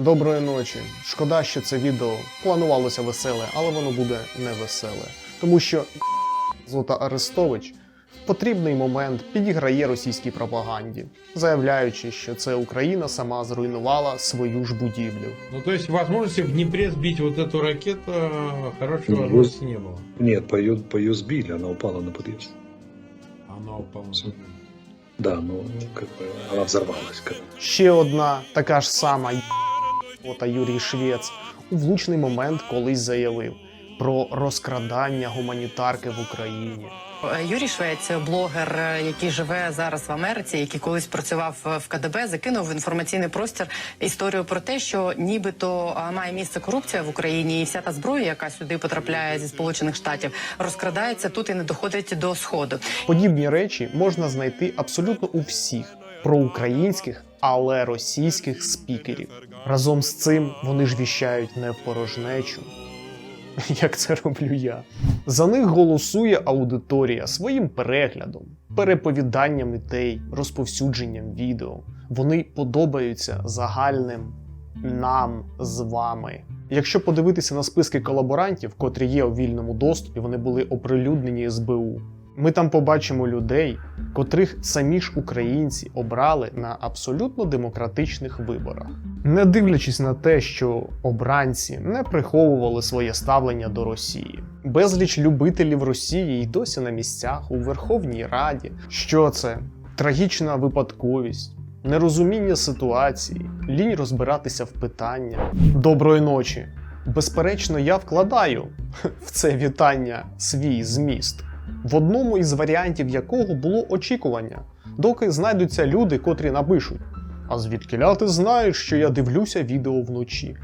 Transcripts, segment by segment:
Доброї ночі. Шкода, що це відео планувалося веселе, але воно буде не веселе. Тому що Злата Арестович в потрібний момент підіграє російській пропаганді, заявляючи, що це Україна сама зруйнувала свою ж будівлю. Ну, то есть возможности в Днепре сбить вот эту ракету э, хорошей Ну, возможности не было. Нет, по ее, по ее сбили, она упала на подъезд. Она упала. Всё. Да, ну, как бы она взорвалась. Когда... Ще одна така ж сама ота Юрій Швець у влучний момент колись заявив про розкрадання гуманітарки в Україні. Юрій Швець, блогер, який живе зараз в Америці, який колись працював в КДБ, закинув в інформаційний простір історію про те, що нібито має місце корупція в Україні, і вся та зброя, яка сюди потрапляє зі сполучених штатів, розкрадається тут і не доходить до сходу. Подібні речі можна знайти абсолютно у всіх проукраїнських, але російських спікерів. Разом з цим вони ж віщають не порожнечу, як це роблю я. За них голосує аудиторія своїм переглядом, переповіданням ідей, розповсюдженням відео. Вони подобаються загальним нам з вами. Якщо подивитися на списки колаборантів, котрі є у вільному доступі, вони були оприлюднені СБУ. Ми там побачимо людей, котрих самі ж українці обрали на абсолютно демократичних виборах. Не дивлячись на те, що обранці не приховували своє ставлення до Росії. Безліч любителів Росії й досі на місцях у Верховній Раді. Що це? Трагічна випадковість, нерозуміння ситуації, лінь розбиратися в питання. Доброї ночі. Безперечно, я вкладаю в це вітання свій зміст, в одному із варіантів якого було очікування, доки знайдуться люди, котрі напишуть. А звідкиля ти знаєш, що я дивлюся відео вночі?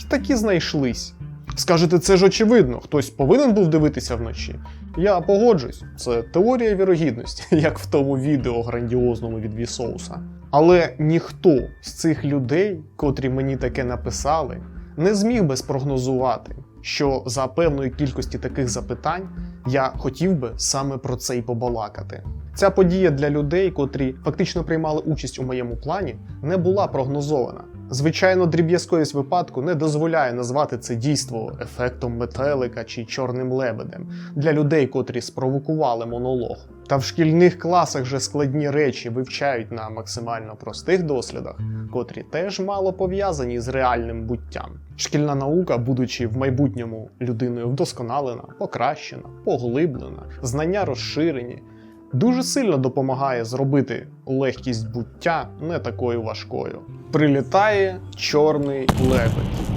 І такі знайшлись. Скажете, це ж очевидно, хтось повинен був дивитися вночі. Я погоджусь, це теорія вірогідності, як в тому відео грандіозному від Вісоуса. Але ніхто з цих людей, котрі мені таке написали, не зміг би спрогнозувати, що за певної кількості таких запитань я хотів би саме про це й побалакати. Ця подія для людей, котрі фактично приймали участь у моєму плані, не була прогнозована. Звичайно, дріб'язковість випадку не дозволяє назвати це дійство ефектом метелика чи чорним лебедем для людей, котрі спровокували монолог. Та в шкільних класах же складні речі вивчають на максимально простих дослідах, котрі теж мало пов'язані з реальним буттям. Шкільна наука, будучи в майбутньому людиною вдосконалена, покращена, поглиблена, знання розширені, дуже сильно допомагає зробити легкість буття не такою важкою. Прилітає чорний лебедь.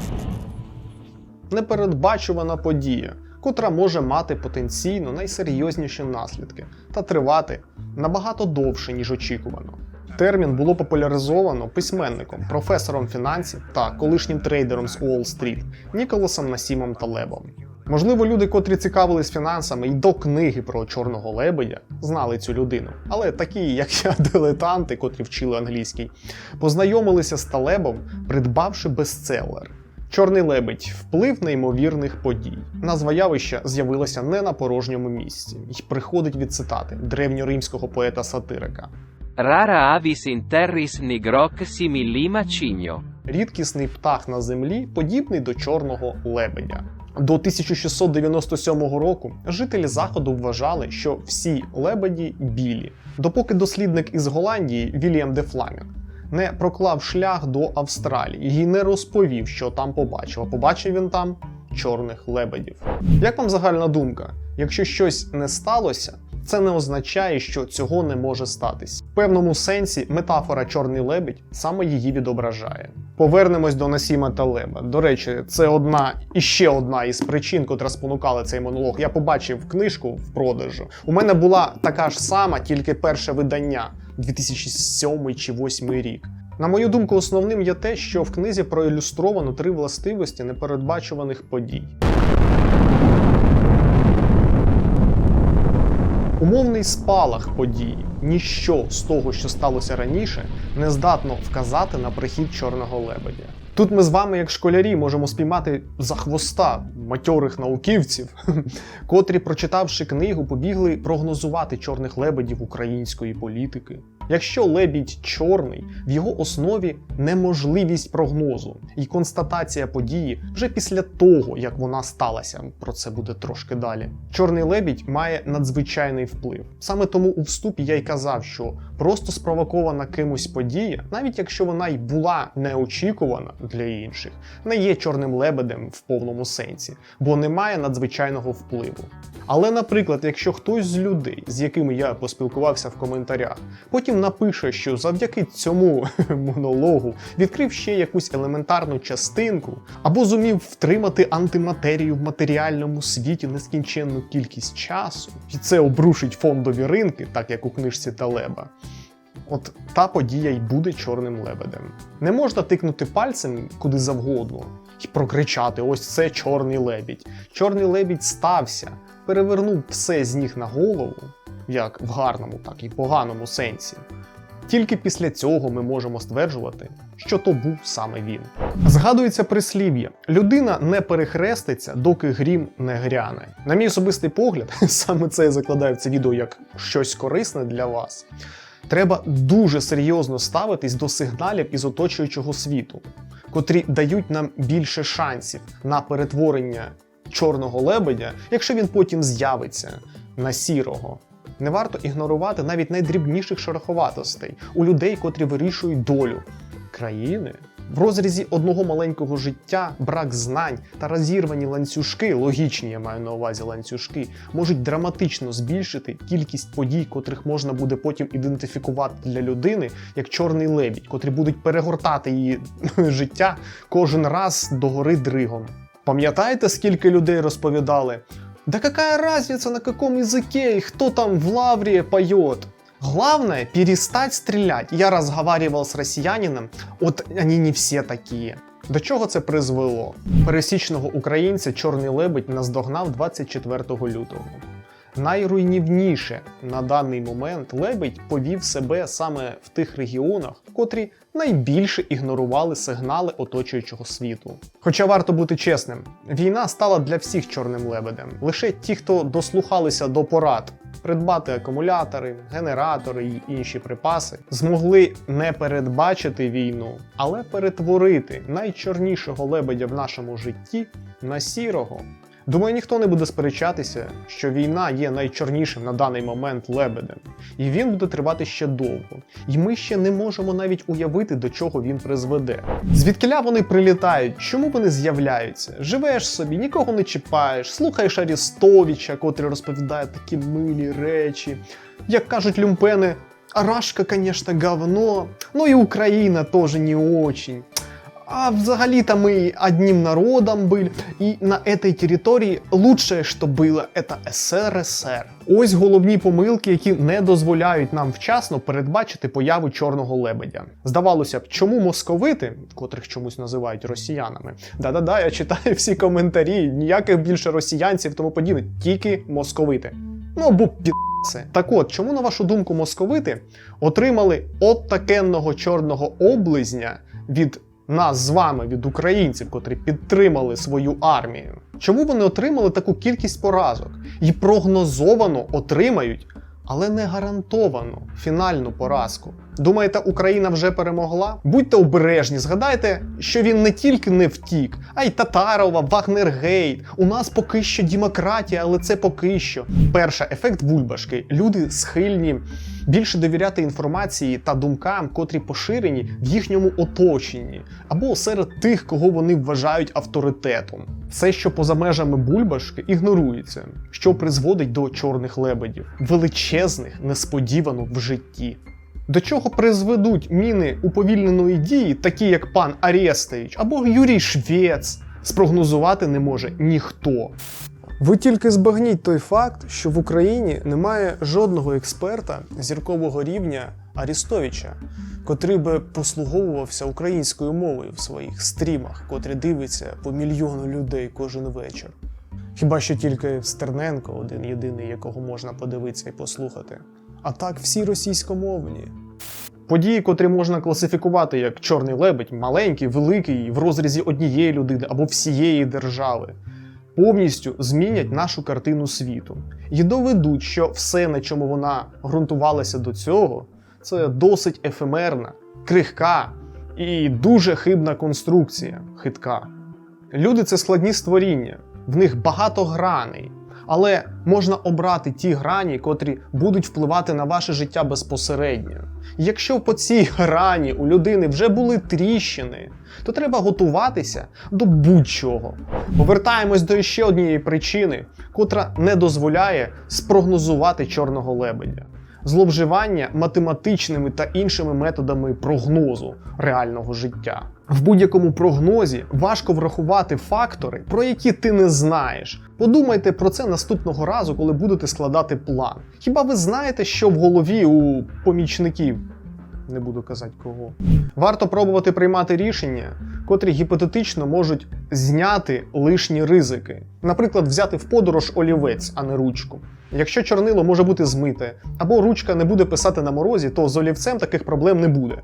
Непередбачувана подія, котра може мати потенційно найсерйозніші наслідки та тривати набагато довше, ніж очікувано. Термін було популяризовано письменником, професором фінансів та колишнім трейдером з Уолл-стріт Ніколасом Насімом Талебом. Можливо, люди, котрі цікавились фінансами і до книги про чорного лебедя, знали цю людину. Але такі, як я, дилетанти, котрі вчили англійський, познайомилися з Талебом, придбавши бестселер. Чорний лебедь вплив неймовірних подій. Назва явища з'явилася не на порожньому місці і приходить від цитати древньоримського поета-сатирика. Rara avis in terris nigroc simili macigno. Рідкісний птах на землі подібний до чорного лебедя. До 1697 року жителі заходу вважали, що всі лебеді білі, допоки дослідник із Голландії Вільям де Фламінг не проклав шлях до Австралії і не розповів, що там побачив. А побачив він там чорних лебедів. Як вам загальна думка? Якщо щось не сталося, це не означає, що цього не може статись. В певному сенсі метафора чорний лебедь саме її відображає. Повернемось до Насіма Талеба. До речі, це одна і ще одна із причин, котра спонукала цей монолог. Я побачив книжку в продажу. У мене була така ж сама, тільки перше видання 2007 чи 2008 рік. На мою думку, основним є те, що в книзі проілюстровано три властивості непередбачуваних подій. Умовний спалах події, ніщо з того, що сталося раніше, не здатно вказати на прихід чорного лебедя. Тут ми з вами, як школярі, можемо спіймати за хвоста матьорих науківців, котрі, прочитавши книгу, побігли прогнозувати чорних лебедів української політики. Якщо лебідь чорний, в його основі неможливість прогнозу і констатація події вже після того, як вона сталася. Про це буде трошки далі. Чорний лебідь має надзвичайний вплив. Саме тому у вступі я й казав, що просто спровокована кимось подія, навіть якщо вона й була неочікувана для інших, не є чорним лебедем в повному сенсі, бо не має надзвичайного впливу. Але, наприклад, якщо хтось з людей, з якими я поспілкувався в коментарях, потім напише, що завдяки цьому монологу відкрив ще якусь елементарну частинку, або зумів втримати антиматерію в матеріальному світі нескінченну кількість часу, і це обрушить фондові ринки, так як у книжці Талеба. От та подія й буде чорним лебедем. Не можна тикнути пальцем куди завгодно і прокричати: ось це чорний лебідь. Чорний лебідь стався, перевернув все з ніг на голову, як в гарному, так і поганому сенсі. Тільки після цього ми можемо стверджувати, що то був саме він. Згадується прислів'я: людина не перехреститься, доки грім не гряне. На мій особистий погляд, саме це я закладаю в це відео як щось корисне для вас. Треба дуже серйозно ставитись до сигналів із оточуючого світу, котрі дають нам більше шансів на перетворення чорного лебедя, якщо він потім з'явиться на сірого. Не варто ігнорувати навіть найдрібніших шероховатостей у людей, котрі вирішують долю країни. В розрізі одного маленького життя брак знань та розірвані ланцюжки, логічні я маю на увазі ланцюжки, можуть драматично збільшити кількість подій, котрих можна буде потім ідентифікувати для людини як чорний лебідь, котрі будуть перегортати її життя кожен раз догори дригом. Пам'ятаєте, скільки людей розповідали? Да какая разница на каком языке и кто там в лавре поет? Главное перестать стрелять. Я разговаривал с россиянином, от они не все такие. До чого це призвело? Пересічного українця Чорний лебедь наздогнав 24 лютого. Найруйнівніше на даний момент лебедь повів себе саме в тих регіонах, котрі найбільше ігнорували сигнали оточуючого світу. Хоча варто бути чесним, війна стала для всіх чорним лебедем. Лише ті, хто дослухалися до порад. Придбати акумулятори, генератори і інші припаси змогли не передбачити війну, але перетворити найчорнішого лебедя в нашому житті на сірого. Думаю, ніхто не буде сперечатися, що війна є найчорнішим на даний момент лебедем, і він буде тривати ще довго. І ми ще не можемо навіть уявити, до чого він призведе. Звідкиля вони прилітають, чому вони з'являються? Живеш собі, нікого не чіпаєш, слухаєш Арістовича, котрий розповідає такі милі речі. Як кажуть люмпени, Арашка, конечно, говно, ну і Україна теж не очень А взагалі-то мы одним народом были, і на этой території лучшее, що було, это СРСР. Ось головні помилки, які не дозволяють нам вчасно передбачити появу чорного лебедя. Здавалося б, чому московити, котрих чомусь називають росіянами, да-да-да, я читаю всі коментарі, ніяких більше росіянців, тому подібне, тільки московити. Ну або пі. Так от, чому, на вашу думку, московити отримали от такенного чорного облизня від нас з вами, від українців, котрі підтримали свою армію? Чому вони отримали таку кількість поразок і прогнозовано отримають, але не гарантовано фінальну поразку? Думаєте, Україна вже перемогла? Будьте обережні, згадайте, що він не тільки не втік, а й Татарова, Вагнергейт. У нас поки що демократія, але це поки що. Перше, ефект бульбашки. Люди схильні більше довіряти інформації та думкам, котрі поширені в їхньому оточенні, або серед тих, кого вони вважають авторитетом. Все, що поза межами бульбашки, ігнорується, що призводить до чорних лебедів, величезних, несподівано в житті. До чого призведуть міни уповільненої дії, такі як пан Арестович або Юрій Швець, спрогнозувати не може ніхто. Ви тільки збагніть той факт, що в Україні немає жодного експерта зіркового рівня Арістовича, котрий би послуговувався українською мовою в своїх стрімах, котрі дивиться по мільйону людей кожен вечір. Хіба що тільки Стерненко, один єдиний, якого можна подивитися і послухати. А так всі російськомовні. Події, котрі можна класифікувати як чорний лебедь, маленький, великий, в розрізі однієї людини або всієї держави, повністю змінять нашу картину світу. І доведуть, що все, на чому вона ґрунтувалася до цього, це досить ефемерна, крихка і дуже хибна конструкція, хитка. Люди це складні створіння, в них багато граней, але можна обрати ті грані, котрі будуть впливати на ваше життя безпосередньо. Якщо по цій грані у людини вже були тріщини, то треба готуватися до будь-чого. Повертаємось до ще однієї причини, котра не дозволяє спрогнозувати чорного лебедя. Зловживання математичними та іншими методами прогнозу реального життя. В будь-якому прогнозі важко врахувати фактори, про які ти не знаєш. Подумайте про це наступного разу, коли будете складати план. Хіба ви знаєте, що в голові у помічників? Не буду казати кого. Варто пробувати приймати рішення, котрі гіпотетично можуть зняти лишні ризики. Наприклад, взяти в подорож олівець, а не ручку. Якщо чорнило може бути змите, або ручка не буде писати на морозі, то з олівцем таких проблем не буде.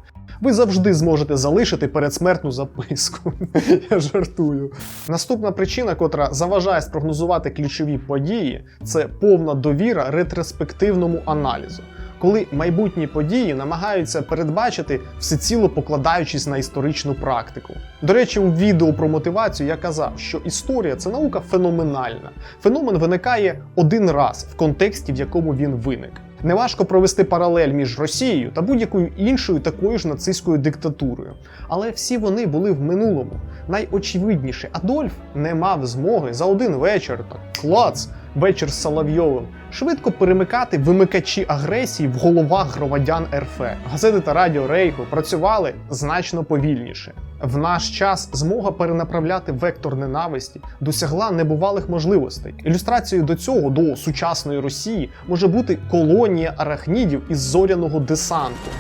Ви завжди зможете залишити передсмертну записку. Я жартую. Наступна причина, котра заважає спрогнозувати ключові події, це повна довіра ретроспективному аналізу. Коли майбутні події намагаються передбачити всеціло покладаючись на історичну практику. До речі, у відео про мотивацію я казав, що історія це наука феноменальна. Феномен виникає один раз в контексті, в якому він виник. Неважко провести паралель між Росією та будь-якою іншою такою ж нацистською диктатурою. Але всі вони були в минулому. Найочевидніше, Адольф не мав змоги за один вечір, так клац, вечір з Соловйовим, швидко перемикати вимикачі агресії в головах громадян РФ. Газети та радіо Рейху працювали значно повільніше. В наш час змога перенаправляти вектор ненависті досягла небувалих можливостей. Ілюстрацією до цього, до сучасної Росії, може бути колонія арахнідів із зоряного десанту.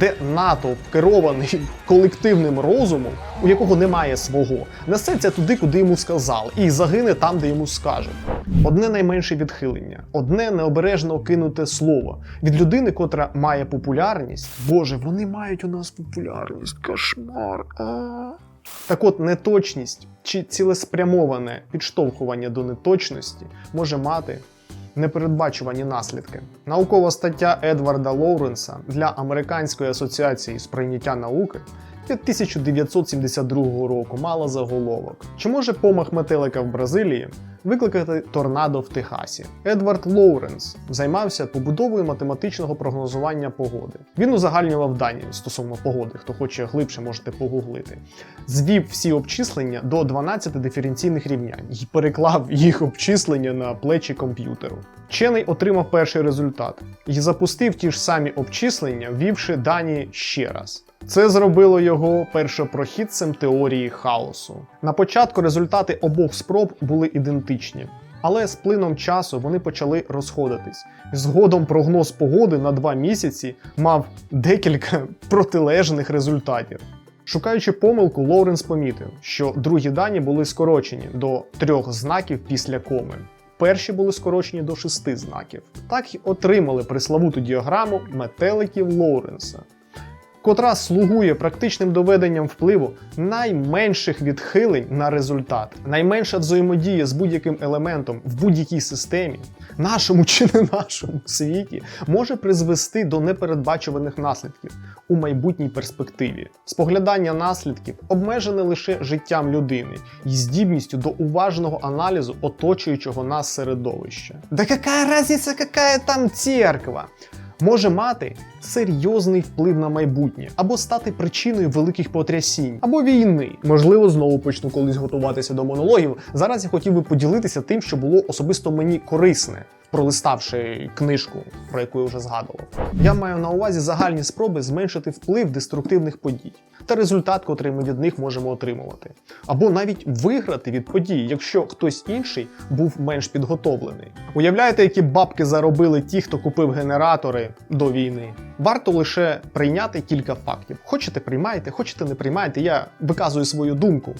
Де натовп керований колективним розумом, у якого немає свого, несеться туди, куди йому сказали, і загине там, де йому скажуть. Одне найменше відхилення, одне необережно кинуте слово від людини, котра має популярність. Боже, вони мають у нас популярність. Кошмар. А. Так от, неточність чи цілеспрямоване підштовхування до неточності може мати непередбачувані наслідки. Наукова стаття Едварда Лоуренса для Американської асоціації сприйняття науки від 1972 року мала заголовок. Чи може помах метелика в Бразилії викликати торнадо в Техасі? Едвард Лоуренс займався побудовою математичного прогнозування погоди. Він узагальнював дані стосовно погоди, хто хоче глибше, можете погуглити. Звів всі обчислення до 12 диференційних рівнянь і переклав їх обчислення на плечі комп'ютеру. Вчений отримав перший результат і запустив ті ж самі обчислення, ввівши дані ще раз. Це зробило його першопрохідцем теорії хаосу. На початку результати обох спроб були ідентичні. Але з плином часу вони почали розходитись. Згодом прогноз погоди на два місяці мав декілька протилежних результатів. Шукаючи помилку, Лоуренс помітив, що другі дані були скорочені до трьох знаків після коми. Перші були скорочені до шести знаків. Так і отримали преславуту діаграму метеликів Лоуренса котра слугує практичним доведенням впливу найменших відхилень на результат, найменша взаємодія з будь-яким елементом в будь-якій системі, нашому чи не нашому світі, може призвести до непередбачуваних наслідків у майбутній перспективі. Споглядання наслідків обмежене лише життям людини і здібністю до уважного аналізу оточуючого нас середовища. Да яка разниця, яка там церква? Може мати серйозний вплив на майбутнє, або стати причиною великих потрясінь, або війни. Можливо, знову почну колись готуватися до монологів. Зараз я хотів би поділитися тим, що було особисто мені корисне. Пролиставши книжку, про яку я вже згадував, я маю на увазі загальні спроби зменшити вплив деструктивних подій та результат, котрий ми від них можемо отримувати, або навіть виграти від подій, якщо хтось інший був менш підготовлений. Уявляєте, які бабки заробили ті, хто купив генератори до війни? Варто лише прийняти кілька фактів. Хочете приймаєте, хочете не приймаєте. Я виказую свою думку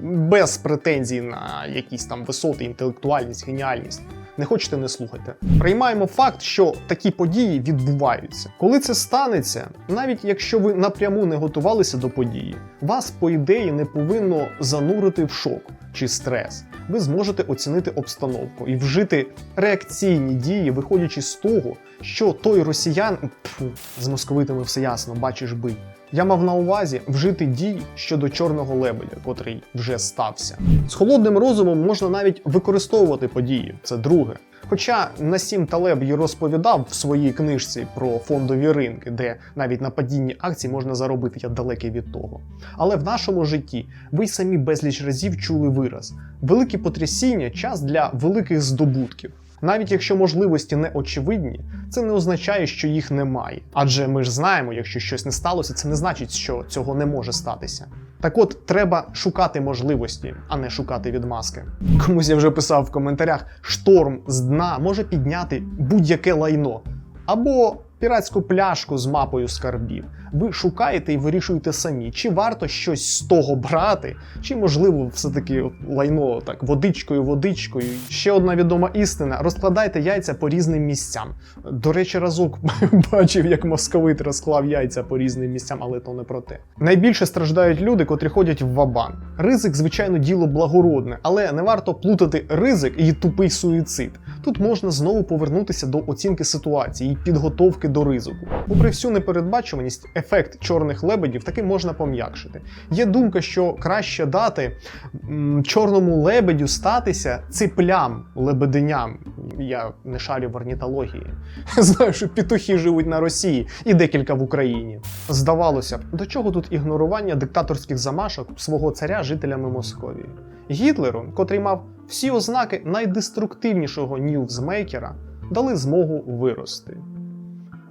без претензій на якісь там висоти, інтелектуальність, геніальність. Не хочете, не слухайте. Приймаємо факт, що такі події відбуваються. Коли це станеться, навіть якщо ви напряму не готувалися до події, вас, по ідеї, не повинно занурити в шок чи стрес, ви зможете оцінити обстановку і вжити реакційні дії, виходячи з того, що той росіян пфу, з московитами все ясно, бачиш би. Я мав на увазі вжити дій щодо чорного лебедя, котрий вже стався. З холодним розумом можна навіть використовувати події. Це друге. Хоча Насім Талеб і розповідав в своїй книжці про фондові ринки, де навіть на падінні акцій можна заробити, я далекий від того. Але в нашому житті ви й самі безліч разів чули вираз: великі потрясіння час для великих здобутків. Навіть якщо можливості не очевидні, це не означає, що їх немає. Адже ми ж знаємо, якщо щось не сталося, це не значить, що цього не може статися. Так от треба шукати можливості, а не шукати відмазки. Комусь я вже писав в коментарях: шторм з дна може підняти будь-яке лайно або піратську пляшку з мапою скарбів. Ви шукаєте і вирішуєте самі, чи варто щось з того брати, чи можливо все-таки лайно так водичкою, водичкою. Ще одна відома істина: розкладайте яйця по різним місцям. До речі, разок бачив, як московит розклав яйця по різним місцям, але то не про те. Найбільше страждають люди, котрі ходять в вабан. Ризик, звичайно, діло благородне, але не варто плутати ризик і тупий суїцид. Тут можна знову повернутися до оцінки ситуації і підготовки до ризику. Попри всю непередбачуваність, ефект чорних лебедів таки можна пом'якшити. Є думка, що краще дати м, чорному лебедю статися циплям лебеденям. Я не шарю в орнітології. Знаю, що петухи живуть на Росії і декілька в Україні. Здавалося б, до чого тут ігнорування диктаторських замашок свого царя жителями Московії? Гітлеру, котрий мав всі ознаки найдеструктивнішого ньюзмейкера, дали змогу вирости.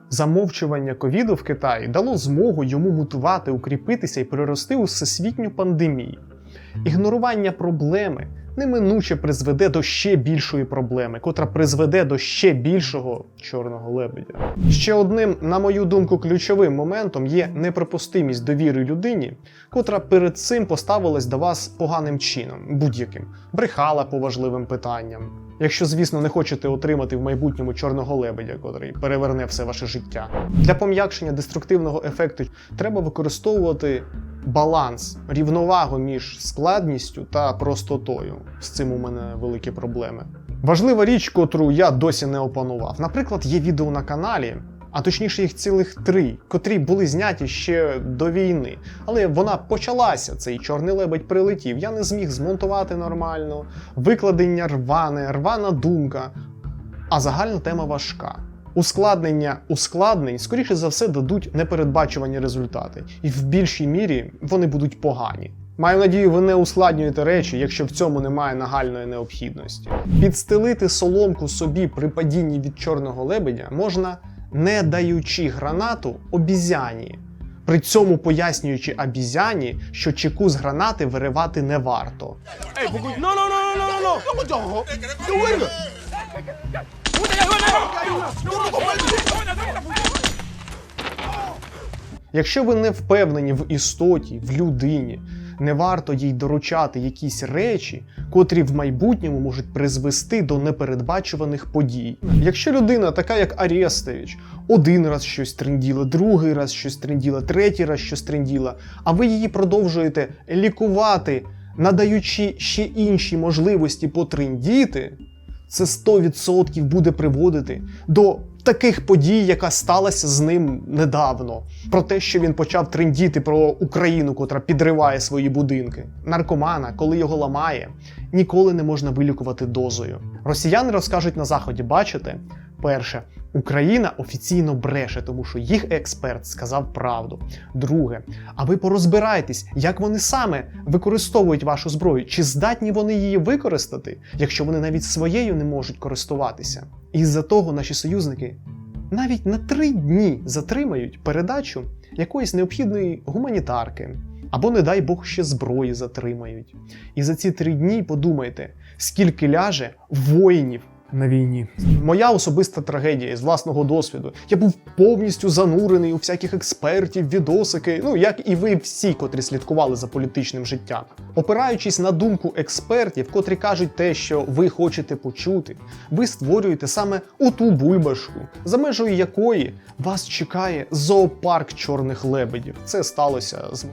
Замовчування ковіду в Китаї дало змогу йому мутувати, укріпитися і перерости у всесвітню пандемію. Ігнорування проблеми неминуче призведе до ще більшої проблеми, котра призведе до ще більшого чорного лебедя. Ще одним, на мою думку, ключовим моментом є неприпустимість довіри людині, котра перед цим поставилась до вас поганим чином, будь-яким, брехала по важливим питанням. Якщо, звісно, не хочете отримати в майбутньому чорного лебедя, котрий переверне все ваше життя. Для пом'якшення деструктивного ефекту треба використовувати баланс, рівновагу між складністю та простотою. З цим у мене великі проблеми. Важлива річ, котру я досі не опанував. Наприклад, є відео на каналі, а точніше їх цілих три, котрі були зняті ще до війни. Але вона почалася, цей чорний лебедь прилетів. Я не зміг змонтувати нормально, викладення рване, рвана думка. А загальна тема важка. Ускладнення ускладнень, скоріше за все, дадуть непередбачувані результати, і в більшій мірі вони будуть погані. Маю надію, ви не ускладнюєте речі, якщо в цьому немає нагальної необхідності. Підстелити соломку собі при падінні від чорного лебедя можна, не даючи гранату обізяні, при цьому пояснюючи обізяні, що чеку з гранати виривати не варто. Якщо ви не впевнені в істоті, в людині, не варто їй доручати якісь речі, котрі в майбутньому можуть призвести до непередбачуваних подій. Якщо людина, така як Арестович, один раз щось тренділа, другий раз щось тренділа, третій раз щось тренділа, а ви її продовжуєте лікувати, надаючи ще інші можливості потрендіти, це 100% буде приводити до таких подій, яка сталася з ним недавно. Про те, що він почав трендіти про Україну, котра підриває свої будинки. Наркомана, коли його ламає, ніколи не можна вилікувати дозою. Росіяни розкажуть на заході, бачите? Перше, Україна офіційно бреше, тому що їх експерт сказав правду. Друге, а ви порозбирайтесь, як вони саме використовують вашу зброю, чи здатні вони її використати, якщо вони навіть своєю не можуть користуватися. Із-за того наші союзники навіть на три дні затримають передачу якоїсь необхідної гуманітарки. Або, не дай Бог, ще зброї затримають. І за ці три дні подумайте, скільки ляже воїнів на війні. Моя особиста трагедія з власного досвіду. Я був повністю занурений у всяких експертів, відосики, ну як і ви всі, котрі слідкували за політичним життям. Опираючись на думку експертів, котрі кажуть те, що ви хочете почути, ви створюєте саме оту бульбашку, за межою якої вас чекає зоопарк чорних лебедів. Це сталося з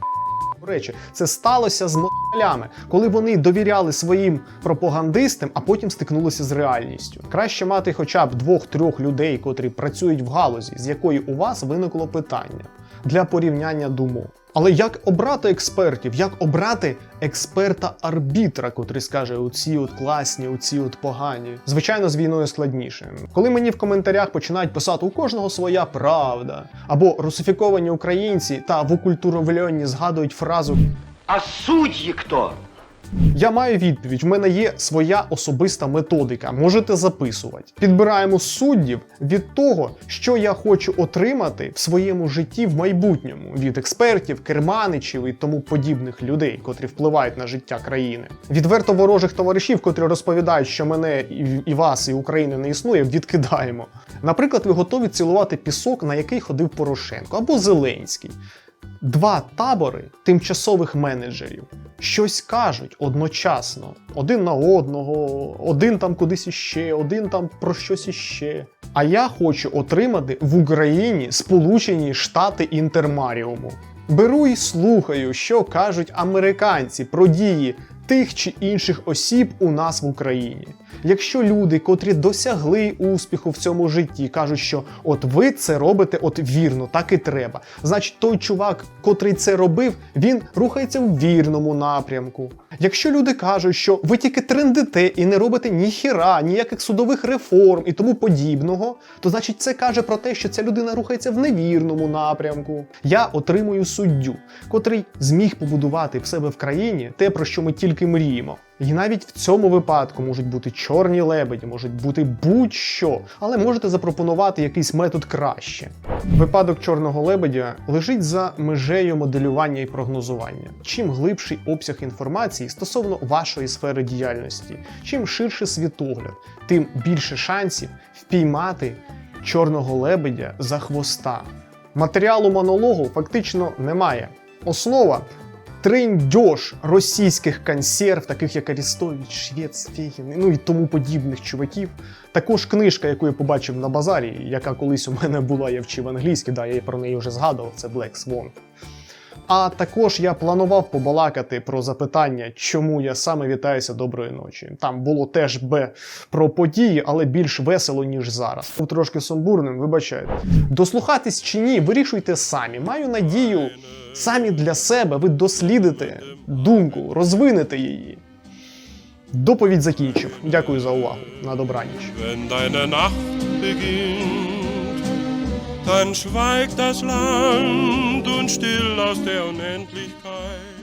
Речі, це сталося з москалями, коли вони довіряли своїм пропагандистам, а потім стикнулися з реальністю. Краще мати хоча б двох-трьох людей, котрі працюють в галузі, з якої у вас виникло питання для порівняння думок. Але як обрати експертів? Як обрати експерта-арбітра, котрий скаже оці от класні, оці от погані? Звичайно, з війною складніше. Коли мені в коментарях починають писати у кожного своя правда, або русифіковані українці та в окультуровльонні згадують фразу А судді кто? Я маю відповідь. В мене є своя особиста методика. Можете записувати. Підбираємо суддів від того, що я хочу отримати в своєму житті в майбутньому від експертів, керманичів і тому подібних людей, котрі впливають на життя країни. Відверто ворожих товаришів, котрі розповідають, що мене і, вас, і України не існує, відкидаємо. Наприклад, ви готові цілувати пісок, на який ходив Порошенко або Зеленський. Два табори тимчасових менеджерів щось кажуть одночасно, один на одного, один там кудись іще, один там про щось іще. А я хочу отримати в Україні Сполучені Штати Інтермаріуму. Беру і слухаю, що кажуть американці про дії тих чи інших осіб у нас в Україні. Якщо люди, котрі досягли успіху в цьому житті, кажуть, що от ви це робите от вірно, так і треба. Значить, той чувак, котрий це робив, він рухається в вірному напрямку. Якщо люди кажуть, що ви тільки трендите і не робите ніхіра, ніяких судових реформ і тому подібного, то значить це каже про те, що ця людина рухається в невірному напрямку. Я отримую суддю, котрий зміг побудувати в себе в країні те, про що ми тільки мріємо. І навіть в цьому випадку можуть бути чорні лебеді, можуть бути будь-що, але можете запропонувати якийсь метод краще. Випадок чорного лебедя лежить за межею моделювання і прогнозування. Чим глибший обсяг інформації стосовно вашої сфери діяльності, чим ширший світогляд, тим більше шансів впіймати чорного лебедя за хвоста. Матеріалу монологу фактично немає. Основа триндьош російських консерв, таких як Арістович, Швець, Фегін, ну і тому подібних чуваків. Також книжка, яку я побачив на базарі, яка колись у мене була, я вчив англійський, да, я про неї вже згадував, це Black Swan. А також я планував побалакати про запитання, чому я саме вітаюся доброї ночі. Там було теж б про події, але більш весело, ніж зараз. Був трошки сумбурним, вибачайте. Дослухатись чи ні, вирішуйте самі. Маю надію, самі для себе ви дослідите думку, розвинете її. Доповідь закінчив. Дякую за увагу. На добраніч. Dann schweigt das Land und still aus der Unendlichkeit